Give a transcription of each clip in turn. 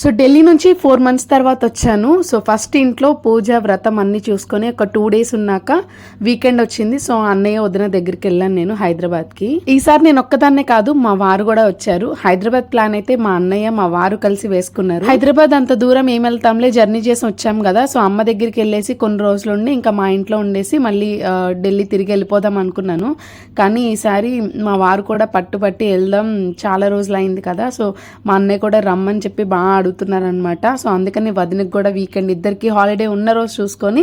So Delhi నుంచి four months తర్వాత వచ్చాను. సో ఫస్ట్ ఇంట్లో పూజ వ్రతం అన్ని చూసుకొని ఒక టూ డేస్ ఉన్నాక వీకెండ్ వచ్చింది. సో అన్నయ్య వదిన దగ్గరికి వెళ్ళాను నేను హైదరాబాద్కి. ఈసారి నేను ఒక్కదాన్నే కాదు మా వారు కూడా వచ్చారు. హైదరాబాద్ ప్లాన్ అయితే మా అన్నయ్య మా వారు కలిసి వేసుకున్నారు. హైదరాబాద్ అంత దూరం ఏం వెళ్తాంలే జర్నీ చేసి వచ్చాం కదా. సో అమ్మ దగ్గరికి వెళ్ళేసి కొన్ని రోజులు ఉండి ఇంకా మా ఇంట్లో ఉండేసి మళ్ళీ ఢిల్లీ తిరిగి వెళ్ళిపోదాం అనుకున్నాను. కానీ ఈసారి మా వారు కూడా పట్టుపట్టి వెళ్దాం చాలా రోజులు అయింది కదా. సో మా అన్నయ్య కూడా రమ్మని చెప్పి బాగా అడుగుతున్నారనమాట సో అందుకని వదినకి కూడా వీకెండ్ ఇద్దరికి హాలిడే ఉన్న రోజు చూసుకొని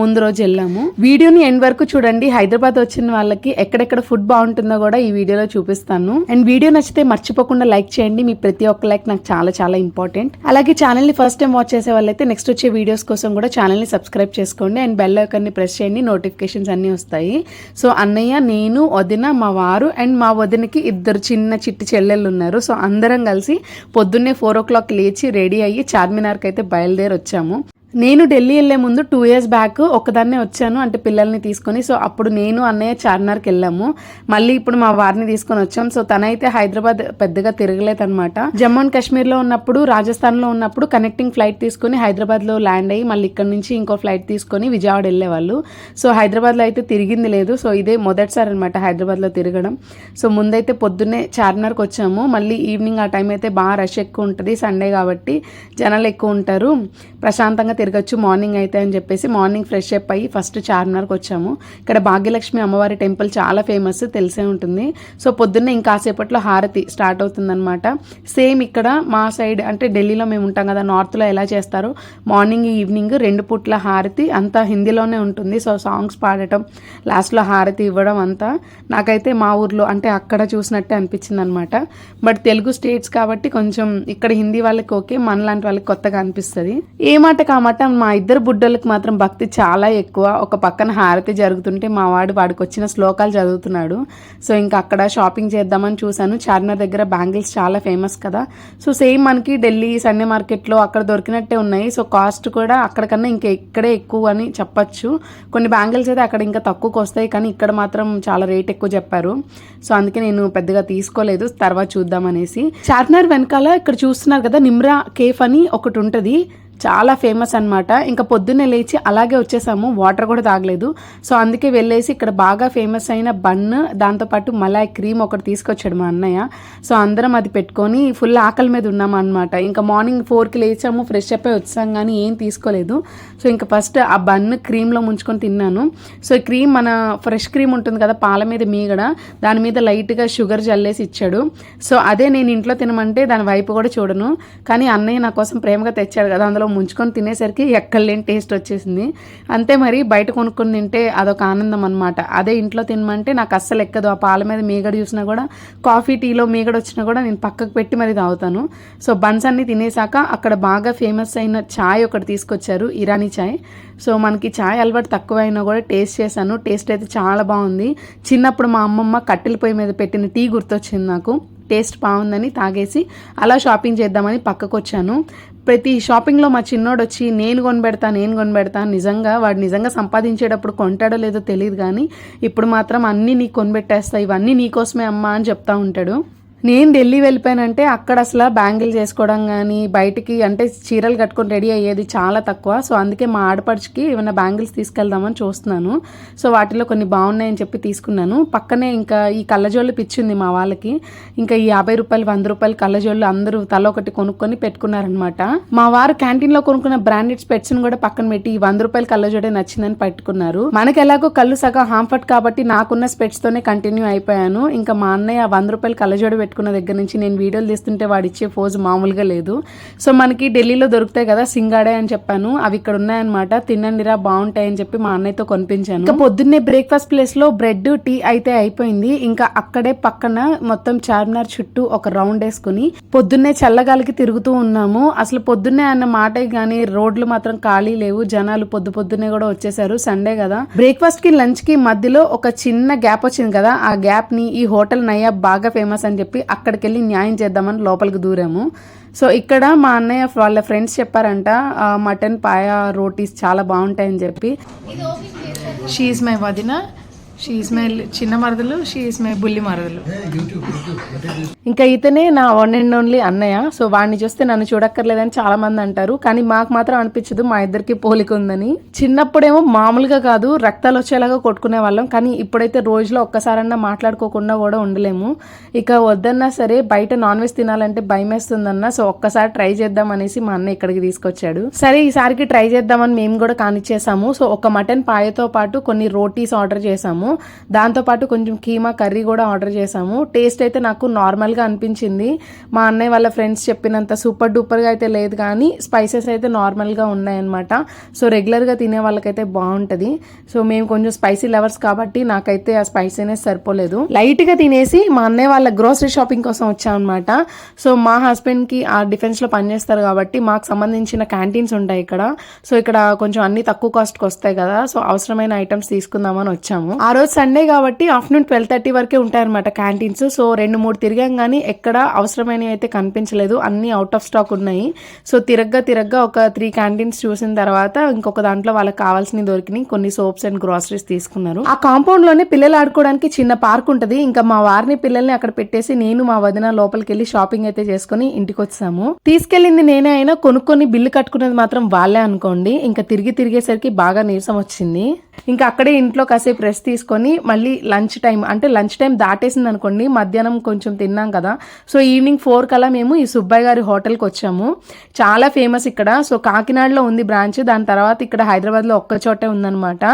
ముందు రోజు వెళ్ళాము. వీడియోని ఎండ్ వరకు చూడండి. హైదరాబాద్ వచ్చిన వాళ్ళకి ఎక్కడెక్కడ ఫుడ్ బాగుంటుందో కూడా ఈ వీడియోలో చూపిస్తాను. అండ్ వీడియో నచ్చితే మర్చిపోకుండా లైక్ చేయండి. మీ ప్రతి ఒక్క లైక్ నాకు చాలా చాలా ఇంపార్టెంట్. అలాగే ఛానల్ని ఫస్ట్ టైం వాచ్ చేసే వాళ్ళైతే నెక్స్ట్ వచ్చే వీడియోస్ కోసం కూడా ఛానల్ని సబ్స్క్రైబ్ చేసుకోండి. అండ్ బెల్ ఐకాన్ని ప్రెస్ చేయండి. నోటిఫికేషన్స్ అన్నీ వస్తాయి. సో అన్నయ్య నేను వదిన మా వారు అండ్ మా వదినకి ఇద్దరు చిన్న చిట్టి చెల్లెళ్ళు ఉన్నారు. సో అందరం కలిసి పొద్దున్నే ఫోర్ ఓ క్లాక్ లేచి రెడీ అయ్యి చార్మినార్కి అయితే బయలుదేరి వచ్చాము నేను ఢిల్లీ వెళ్ళే ముందు టూ ఇయర్స్ బ్యాక్ ఒక్కదాన్నే వచ్చాను అంటే పిల్లల్ని తీసుకొని. సో అప్పుడు నేను అన్నయ్య చార్మినార్కి వెళ్ళాము. మళ్ళీ ఇప్పుడు మా వారిని తీసుకొని వచ్చాం. సో తనైతే హైదరాబాద్ పెద్దగా తిరగలేదు అనమాట జమ్మూ అండ్ కాశ్మీర్లో ఉన్నప్పుడు రాజస్థాన్లో ఉన్నప్పుడు కనెక్టింగ్ ఫ్లైట్ తీసుకొని హైదరాబాద్లో ల్యాండ్ అయ్యి మళ్ళీ ఇక్కడ నుంచి ఇంకో ఫ్లైట్ తీసుకొని విజయవాడ వెళ్ళేవాళ్ళు. సో హైదరాబాద్లో అయితే తిరిగింది లేదు. సో ఇదే మొదటిసారి అనమాట హైదరాబాద్లో తిరగడం. సో ముందైతే పొద్దున్నే చార్మినార్కి వచ్చాము. మళ్ళీ ఈవినింగ్ ఆ టైం అయితే బాగా రష్ ఎక్కువ ఉంటుంది. సండే కాబట్టి జనాలు ఎక్కువ ఉంటారు. ప్రశాంతంగా తిరగచ్చు మార్నింగ్ అయితే అని చెప్పేసి మార్నింగ్ ఫ్రెష్ అప్ అయ్యి ఫస్ట్ చార్మినార్కి వచ్చాము. ఇక్కడ భాగ్యలక్ష్మి అమ్మవారి టెంపుల్ చాలా ఫేమస్ తెలిసే ఉంటుంది. సో పొద్దున్నే ఇంకాసేపట్లో హారతి స్టార్ట్ అవుతుందన్నమాట. సేమ్ ఇక్కడ మా సైడ్ అంటే ఢిల్లీలో మేము ఉంటాం కదా నార్త్లో ఎలా చేస్తారో మార్నింగ్ ఈవినింగ్ రెండు పూట్ల హారతి అంతా హిందీలోనే ఉంటుంది. సో సాంగ్స్ పాడటం లాస్ట్లో హారతి ఇవ్వడం అంతా నాకైతే మా ఊర్లో అంటే అక్కడ చూసినట్టే అనిపించింది అనమాట బట్ తెలుగు స్టేట్స్ కాబట్టి కొంచెం ఇక్కడ హిందీ వాళ్ళకి ఓకే మనలాంటి వాళ్ళకి కొత్తగా అనిపిస్తుంది. ఏ మాట కామాట మా ఇద్దరు బుడ్డోళ్ళకి మాత్రం భక్తి చాలా ఎక్కువ. ఒక పక్కన హారతి జరుగుతుంటే మా వాడు వాడికి వచ్చిన శ్లోకాలు చదువుతున్నాడు. సో ఇంకా అక్కడ షాపింగ్ చేద్దామని చూశాను. చార్మినార్ దగ్గర బ్యాంగిల్స్ చాలా ఫేమస్ కదా. సో సేమ్ మనకి ఢిల్లీ సండే మార్కెట్లో అక్కడ దొరికినట్టే ఉన్నాయి. సో కాస్ట్ కూడా అక్కడికన్నా ఇంకా ఇక్కడే ఎక్కువ అని చెప్పచ్చు. కొన్ని బ్యాంగిల్స్ అయితే అక్కడ ఇంకా తక్కువకి వస్తాయి. కానీ ఇక్కడ మాత్రం చాలా రేట్ ఎక్కువ చెప్పారు. సో అందుకే నేను పెద్దగా తీసుకోలేదు. తర్వాత చూద్దామనేసి చార్మినార్ వెనకాల ఇక్కడ చూస్తున్నారు కదా నిమ్రా కేఫ్ అని ఒకటి ఉంటుంది. చాలా ఫేమస్ అన్నమాట. ఇంకా పొద్దున్నే లేచి అలాగే వచ్చేసాము. వాటర్ కూడా తాగలేదు. సో అందుకే వెళ్ళేసి ఇక్కడ బాగా ఫేమస్ అయిన బన్ దాంతోపాటు మలాయ్ క్రీమ్ ఒకటి తీసుకొచ్చాడు మా అన్నయ్య. సో అందరం అది పెట్టుకొని ఫుల్ ఆకలి మీద ఉన్నాం అనమాట ఇంకా మార్నింగ్ ఫోర్కి లేచాము. ఫ్రెష్ అప్ అయి వచ్చాం కానీ ఏం తీసుకోలేదు. సో ఇంకా ఫస్ట్ ఆ బన్ క్రీమ్లో ముంచుకొని తిన్నాను. సో క్రీమ్ మన ఫ్రెష్ క్రీమ్ ఉంటుంది కదా పాల మీద మీగడ దాని మీద లైట్గా షుగర్ జల్లేసి ఇచ్చాడు. సో అదే నేను ఇంట్లో తినమంటే దాని వైపు కూడా చూడను. కానీ అన్నయ్య నా కోసం ప్రేమగా తెచ్చాడు కదా అందులో ముంచుకొని తినేసరికి ఎక్కడలేని టేస్ట్ వచ్చేసింది. అంతే మరి బయట కొనుక్కొని తింటే అదొక ఆనందం అనమాట అదే ఇంట్లో తినమంటే నాకు అస్సలు ఎక్కదు. ఆ పాల మీద మీగడ చూసినా కూడా కాఫీ టీలో మీగడ వచ్చినా కూడా నేను పక్కకు పెట్టి మరి తాగుతాను. సో బన్స్ అన్ని తినేసాక అక్కడ బాగా ఫేమస్ అయిన ఛాయ్ ఒకటి తీసుకొచ్చారు ఇరానీ ఛాయ్ సో మనకి ఛాయ్ అలవాటు తక్కువ అయినా కూడా టేస్ట్ చేశాను. టేస్ట్ అయితే చాలా బాగుంది. చిన్నప్పుడు మా అమ్మమ్మ కట్టెల పొయ్యి మీద పెట్టిన టీ గుర్తొచ్చింది నాకు. టేస్ట్ బాగుందని తాగేసి అలా షాపింగ్ చేద్దామని పక్కకు వచ్చాను ప్రతి షాపింగ్లో మా చిన్నోడు వచ్చి నేను కొనిపెడతా నేను కొనిపెడతా నిజంగా వాడు నిజంగా సంపాదించేటప్పుడు కొంటాడో లేదో తెలియదు కానీ ఇప్పుడు మాత్రం అన్నీ నీకు కొనిపెట్టేస్తా ఇవన్నీ నీకోసమే అమ్మా అని చెప్తా ఉంటాడు. నేను ఢిల్లీ వెళ్ళిపోయానంటే అక్కడ అసలు బ్యాంగిల్ చేసుకోవడం కానీ బయటికి అంటే చీరలు కట్టుకొని రెడీ అయ్యేది చాలా తక్కువ. సో అందుకే మా ఆడపడుచుకి ఏమైనా బ్యాంగిల్స్ తీసుకెళ్దామని చూస్తున్నాను. సో వాటిలో కొన్ని బాగున్నాయని చెప్పి తీసుకున్నాను. పక్కనే ఇంకా ఈ కళ్ళజోళ్ళు పిచ్చింది మా వాళ్ళకి. ఇంకా ఈ యాభై రూపాయలు వంద రూపాయలు కళ్ళజోళ్ళు అందరూ తల ఒకటి కొనుక్కొని పెట్టుకున్నారనమాట మా వారు క్యాంటీన్లో కొనుక్కున్న బ్రాండెడ్ స్పెట్స్ని కూడా పక్కన పెట్టి ఈ వంద రూపాయల కళ్ళజోడే నచ్చిందని పెట్టుకున్నారు. మనకి ఎలాగో కళ్ళు సగం హాంఫర్ట్ కాబట్టి నాకున్న స్పెట్స్ తోనే కంటిన్యూ అయిపోయాను. ఇంకా మా అన్నయ్య వంద రూపాయల కళ్ళజోడు పెట్టుకున్న దగ్గర నుంచి నేను వీడియోలు తీస్తుంటే వాడు ఇచ్చే ఫోజ్ మామూలుగా లేదు. సో మనకి ఢిల్లీలో దొరుకుతాయి కదా సింగాడే అని చెప్పాను. అవి ఇక్కడ ఉన్నాయన్నమాట. తినండిరా అని చెప్పి మా అన్నయ్యతో కొనిపించాను. ఇంకా పొద్దున్నే బ్రేక్ఫాస్ట్ ప్లేస్లో బ్రెడ్ టీ అయితే అయిపోయింది. ఇంకా అక్కడే పక్కన మొత్తం చార్మినార్ చుట్టూ ఒక రౌండ్ వేసుకుని పొద్దున్నే చల్లగాలికి తిరుగుతూ ఉన్నాము. అసలు పొద్దున్నే అన్న మాటే కానీ రోడ్లు మాత్రం ఖాళీ లేవు. జనాలు పొద్దు పొద్దున్నే కూడా వచ్చేసారు. సండే కదా. బ్రేక్ఫాస్ట్కి లంచ్కి మధ్యలో ఒక చిన్న గ్యాప్ వచ్చింది కదా. ఆ గ్యాప్ని ఈ హోటల్ నయ్యా బాగా ఫేమస్ అని చెప్పి అక్కడికి వెళ్ళి న్యాయం చేద్దామని లోపలికి దూరాము. సో ఇక్కడ మా అన్నయ్య వాళ్ళ ఫ్రెండ్స్ చెప్పారంట మటన్ పాయ రోటీస్ చాలా బాగుంటాయని చెప్పి. షీఈ్ మై వదిన. షీఈస్ మై చిన్న మరదలు షీఈస్ మై బుల్లి మరదలు. ఇంకా ఇతనే నా వన్ అండ్ ఓన్లీ అన్నయ్య. సో వాడిని చూస్తే నన్ను చూడక్కర్లేదని చాలా మంది అంటారు. కానీ మాకు మాత్రం అనిపించదు మా ఇద్దరికి పోలిక ఉందని. చిన్నప్పుడేమో మామూలుగా కాదు రక్తాలు వచ్చేలాగా కొట్టుకునే వాళ్ళం. కానీ ఇప్పుడైతే రోజులో ఒక్కసారన్నా మాట్లాడుకోకుండా కూడా ఉండలేము. ఇక వద్దన్నా సరే బయట నాన్ వెజ్ తినాలంటే భయం వేస్తుందన్న సో ఒక్కసారి ట్రై చేద్దాం అనేసి మా అన్న ఇక్కడికి తీసుకొచ్చాడు. సరే ఈసారికి ట్రై చేద్దామని మేము కూడా కానిచ్చేసాము. సో ఒక మటన్ పాయతో పాటు కొన్ని రోటీస్ ఆర్డర్ చేసాము. దాంతోపాటు కొంచెం కీమా కర్రీ కూడా ఆర్డర్ చేసాము టేస్ట్ అయితే నాకు నార్మల్గా అనిపించింది. మా అన్నయ్య వాళ్ళ ఫ్రెండ్స్ చెప్పినంత సూపర్ డూపర్గా అయితే లేదు కానీ స్పైసెస్ అయితే నార్మల్గా ఉన్నాయన్నమాట. సో రెగ్యులర్గా తినే వాళ్ళకైతే బాగుంటుంది. సో మేము కొంచెం స్పైసీ లవర్స్ కాబట్టి నాకైతే ఆ స్పైసీనెస్ సరిపోలేదు. లైట్గా తినేసి మా అన్నయ్య వాళ్ళ గ్రోసరీ షాపింగ్ కోసం వచ్చామన్నమాట. సో మా హస్బెండ్కి ఆ డిఫెన్స్లో పనిచేస్తారు కాబట్టి మాకు సంబంధించిన క్యాంటీన్స్ ఉంటాయి ఇక్కడ. సో ఇక్కడ కొంచెం అన్ని తక్కువ కాస్ట్కి వస్తాయి కదా. సో అవసరమైన ఐటమ్స్ తీసుకుందామని వచ్చాము. ఆ రోజు సండే కాబట్టి ఆఫ్టర్నూన్ ట్వెల్వ్ థర్టీ వరకే ఉంటాయన్నమాట క్యాంటీన్స్ సో రెండు మూడు తిరిగాం కానీ ఎక్కడ అవసరమైనవి అయితే కనిపించలేదు. అన్ని అవుట్ ఆఫ్ స్టాక్ ఉన్నాయి. సో తిరగ్గా తిరగ్గా ఒక త్రీ క్యాంటీన్స్ చూసిన తర్వాత ఇంకొక దాంట్లో వాళ్ళకి కావాల్సినవి దొరికినాయి. కొన్ని సోప్స్ అండ్ గ్రాసరీస్ తీసుకున్నారు. ఆ కాంపౌండ్లోనే పిల్లలు ఆడుకోవడానికి చిన్న పార్క్ ఉంటుంది. ఇంకా మా వారిని పిల్లల్ని అక్కడ పెట్టేసి నేను మా వదిన లోపలికి వెళ్ళి షాపింగ్ అయితే చేసుకుని ఇంటికి వచ్చాము తీసుకెళ్ళింది నేనే అయినా కొనుక్కొని బిల్లు కట్టుకున్నది మాత్రం వాళ్ళే అనుకోండి. ఇంకా తిరిగి తిరిగేసరికి బాగా నీరసం వచ్చింది. ఇంకా అక్కడే ఇంట్లో కాసేపు రెస్ట్ తీసుకొని మళ్ళీ లంచ్ టైం అంటే లంచ్ టైం దాటేసింది అనుకోండి మధ్యాహ్నం కొంచెం తిన్నాం కదా. సో ఈవినింగ్ ఫోర్ కల్లా మేము ఈ సుబ్బయ్య గారి హోటల్కి వచ్చాము. చాలా ఫేమస్ ఇక్కడ. సో కాకినాడలో ఉంది బ్రాంచ్ దాని తర్వాత ఇక్కడ హైదరాబాద్లో ఒక్క చోటే ఉందన్నమాట.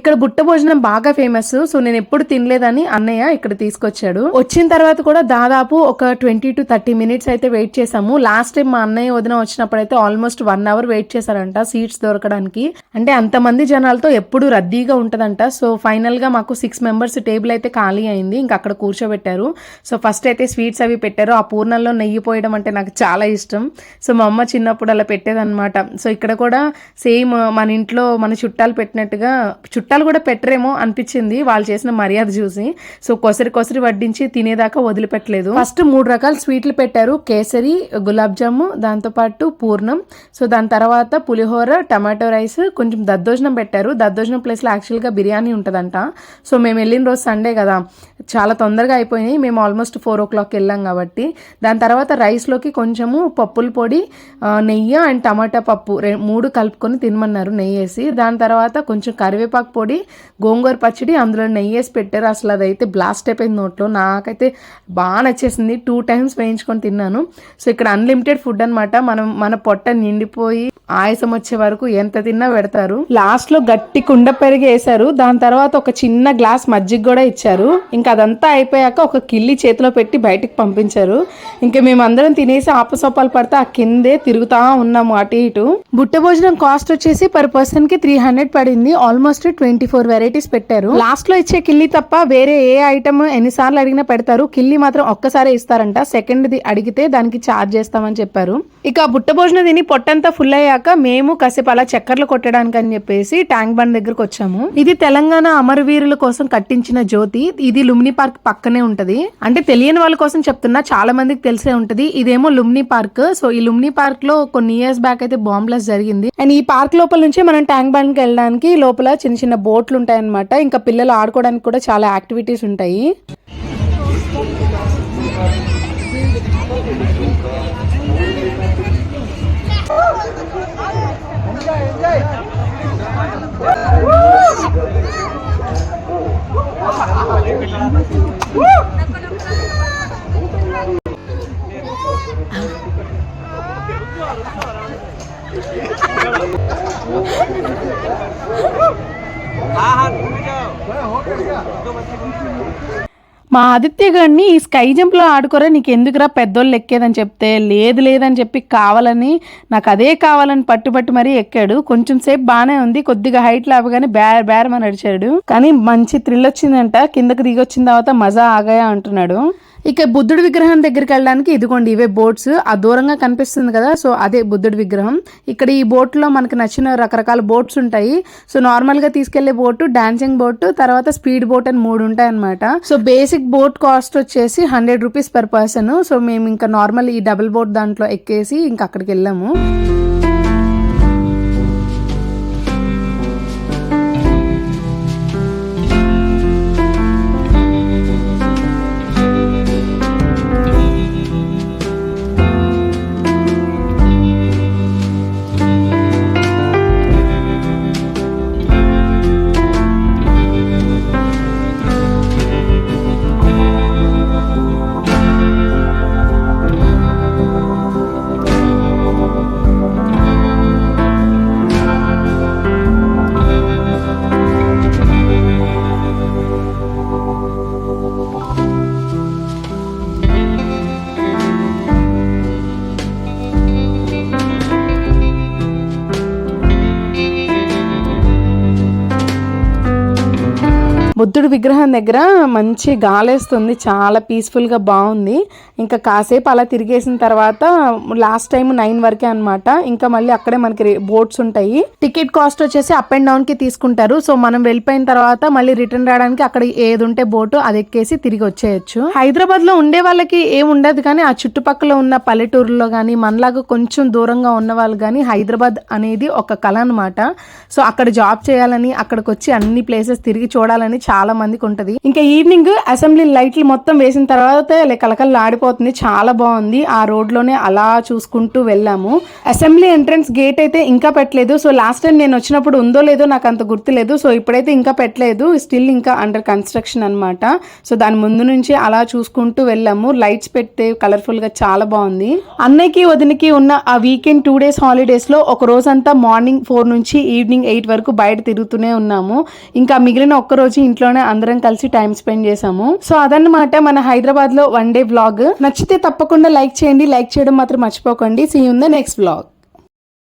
ఇక్కడ బుట్ట భోజనం బాగా ఫేమస్. సో నేను ఎప్పుడు తినలేదని అన్నయ్య ఇక్కడ తీసుకొచ్చాడు. వచ్చిన తర్వాత కూడా దాదాపు ఒక ట్వంటీ టు థర్టీ మినిట్స్ అయితే వెయిట్ చేసాము లాస్ట్ టైం మా అన్నయ్య వదిన వచ్చినప్పుడు అయితే ఆల్మోస్ట్ వన్ అవర్ వెయిట్ చేశారంట సీట్స్ దొరకడానికి. అంటే అంతమంది జనాలతో ఎప్పుడు రద్దీగా ఉంటుందంట. సో ఫైనల్గా మాకు సిక్స్ మెంబర్స్ టేబుల్ అయితే ఖాళీ అయింది. ఇంకా అక్కడ కూర్చోబెట్టారు. సో ఫస్ట్ అయితే స్వీట్స్ అవి పెట్టారు. ఆ పూర్ణంలో నెయ్యి పోయడం అంటే నాకు చాలా ఇష్టం. సో మా అమ్మ చిన్నప్పుడు అలా పెట్టేదన్నమాట. సో ఇక్కడ కూడా సేమ్ మన ఇంట్లో మన చుట్టాలు పెట్టినట్టుగా చుట్టాలు కూడా పెట్టరేమో అనిపించింది. వాళ్ళు చేసిన మర్యాద చూసి. సో కొసరి కొసరి వడ్డించి తినేదాకా వదిలిపెట్టలేదు. ఫస్ట్ మూడు రకాల స్వీట్లు పెట్టారు. కేసరి గులాబ్ జాము దాంతోపాటు పూర్ణం. సో దాని తర్వాత పులిహోర టమాటో రైస్ కొంచెం దద్దోజనం పెట్టారు. దద్దోజనం ప్లేస్లో యాక్చువల్గా బిర్యానీ ఉంటుందంట. సో మేము వెళ్ళిన రోజు సండే కదా చాలా తొందరగా అయిపోయినాయి. మేము ఆల్మోస్ట్ ఫోర్ ఓ క్లాక్ వెళ్ళాం కాబట్టి. దాని తర్వాత రైస్లోకి కొంచెము పప్పుల పొడి నెయ్యి అండ్ టమాటా పప్పు రె మూడు కలుపుకొని తినమన్నారు నెయ్యి వేసి. దాని తర్వాత కొంచెం కరివేపాకు పొడి గోంగూర పచ్చడి అందులో నెయ్యి వేసి పెట్టారు. అసలు అదైతే బ్లాస్ట్ అయిపోయింది నోట్లో. నాకైతే బాగా నచ్చేసింది. టూ టైమ్స్ వేయించుకొని తిన్నాను. సో ఇక్కడ అన్లిమిటెడ్ ఫుడ్ అన్నమాట. మనం మన పొట్ట నిండిపోయి ఆయాసం వచ్చే వరకు ఎంత తిన్నా పెడతారు. లాస్ట్లో గట్టి కుండ పెరిగి వేశారు దాని తర్వాత ఒక చిన్న గ్లాస్ మజ్జిగ కూడా ఇచ్చారు. ఇంకా అదంతా అయిపోయాక ఒక కిల్లి చేతిలో పెట్టి బయటికి పంపించారు. ఇంకా మేమందరం తినేసి ఆపసోపాలు పడితే ఆ కిందే తిరుగుతా ఉన్నాము అటు ఇటు. బుట్ట భోజనం కాస్ట్ వచ్చేసి పర్ పర్సన్కి త్రీ హండ్రెడ్ పడింది. ఆల్మోస్ట్ ట్వంటీ ఫోర్ వెరైటీస్ పెట్టారు. లాస్ట్లో ఇచ్చే కిల్లి తప్ప వేరే ఏ ఐటమ్ ఎన్నిసార్లు అడిగినా పెడతారు. కిల్లి మాత్రం ఒక్కసారే ఇస్తారంట. సెకండ్ ది అడిగితే దానికి ఛార్జ్ చేస్తామని చెప్పారు. ఇక బుట్ట భోజనం తిని పొట్టంతా ఫుల్ అయ్యాక మేము కాసేపు అలా చక్కర్లు కొట్టడానికి అని చెప్పేసి ట్యాంక్ బండ్ దగ్గరకు వచ్చాము. ఇది తెలంగాణ అమరవీరుల కోసం కట్టించిన జ్యోతి. ఇది లుమ్ని పార్క్ పక్కనే ఉంటది. అంటే తెలియని వాళ్ళ కోసం చెప్తున్నా చాలా మందికి తెలిసే ఉంటది. ఇదేమో లుమ్ని పార్క్. సో ఈ లుమ్ని పార్క్లో కొన్ని ఇయర్స్ బ్యాక్ అయితే బాంబ్ బ్లాస్ట్ జరిగింది. అండ్ ఈ పార్క్ లోపల నుంచి మనం ట్యాంక్ బండ్కి వెళ్ళడానికి లోపల చిన్న చిన్న బోట్లు ఉంటాయన్నమాట. ఇంకా పిల్లలు ఆడుకోవడానికి కూడా చాలా యాక్టివిటీస్ ఉంటాయి. Woo! మా ఆదిత్య గారిని ఈ స్కై జంప్లో ఆడుకోరా నీకు ఎందుకురా పెద్దోళ్ళు ఎక్కేదని చెప్తే లేదు లేదని చెప్పి కావాలని నాకు అదే కావాలని పట్టుబట్టి మరీ ఎక్కాడు. కొంచెం సేపు బాగానే ఉంది కొద్దిగా హైట్ లాభగానే బేర బేరమని నడిచాడు కానీ మంచి థ్రిల్ వచ్చిందంట కిందకి దిగి వచ్చిన తర్వాత మజా ఆగాయా అంటున్నాడు. ఇక బుద్ధుడి విగ్రహం దగ్గరికి వెళ్ళడానికి ఇదిగోండి ఇవే బోట్స్. ఆ దూరంగా కనిపిస్తుంది కదా సో అదే బుద్ధుడి విగ్రహం. ఇక్కడ ఈ బోట్లో మనకి నచ్చిన రకరకాల బోట్స్ ఉంటాయి. సో నార్మల్గా తీసుకెళ్ళే బోట్ డాన్సింగ్ బోటు తర్వాత స్పీడ్ బోట్ అని మూడు ఉంటాయి అనమాట సో బేసిక్ బోట్ కాస్ట్ వచ్చేసి hundred rupees per person so మేము ఇంకా నార్మల్ ఈ డబుల్ బోట్ దాంట్లో ఎక్కేసి ఇంకా అక్కడికి వెళ్ళాము. విగ్రహం దగ్గర మంచి గాలేస్తుంది చాలా పీస్ఫుల్గా బాగుంది. ఇంకా కాసేపు అలా తిరిగేసిన తర్వాత లాస్ట్ టైం నైన్ వరకే అన్నమాట. ఇంకా మళ్ళీ అక్కడే మనకి బోట్స్ ఉంటాయి. టికెట్ కాస్ట్ వచ్చేసి అప్ అండ్ డౌన్కి తీసుకుంటారు. సో మనం వెళ్ళిపోయిన తర్వాత మళ్ళీ రిటర్న్ రావడానికి అక్కడ ఏది ఉంటే బోటు అది ఎక్కేసి తిరిగి వచ్చేయచ్చు. హైదరాబాద్లో ఉండే వాళ్ళకి ఏం ఉండదు కానీ ఆ చుట్టుపక్కల ఉన్న పల్లెటూరులో కానీ మనలాగా కొంచెం దూరంగా ఉన్న వాళ్ళు కానీ హైదరాబాద్ అనేది ఒక కళ అనమాట సో అక్కడ జాబ్ చేయాలని అక్కడికి వచ్చి అన్ని ప్లేసెస్ తిరిగి చూడాలని చాలా మందికి ఉంటుంది. ఇంకా ఈవినింగ్ అసెంబ్లీ లైట్లు మొత్తం వేసిన తర్వాత కలకల్లా ఆడిపోతుంది. చాలా బాగుంది. ఆ రోడ్లోనే అలా చూసుకుంటూ వెళ్ళాము. అసెంబ్లీ ఎంట్రన్స్ గేట్ అయితే ఇంకా పెట్టలేదు. సో లాస్ట్ టైం నేను వచ్చినప్పుడు ఉందో లేదో నాకు అంత గుర్తులేదు సో ఇప్పుడైతే ఇంకా పెట్టలేదు. స్టిల్ ఇంకా అండర్ కన్స్ట్రక్షన్ అన్నమాట. సో దాని ముందు నుంచి అలా చూసుకుంటూ వెళ్ళాము. లైట్స్ పెడితే కలర్ఫుల్గా చాలా బాగుంది. అన్నయ్యకి వదినకి ఉన్న ఆ వీకెండ్ టూ డేస్ హాలిడేస్లో ఒక రోజంతా మార్నింగ్ ఫోర్ నుంచి ఈవినింగ్ ఎయిట్ వరకు బయట తిరుగుతూనే ఉన్నాము. ఇంకా మిగిలిన ఒక్క రోజు ఇంట్లోనే అందరం కలిసి టైం స్పెండ్ చేసాము సో అదన్నమాట మన హైదరాబాద్లో వన్ డే వ్లాగ్ నచ్చితే తప్పకుండా లైక్ చేయండి. లైక్ చేయడం మాత్రం మర్చిపోకండి. See in the next vlog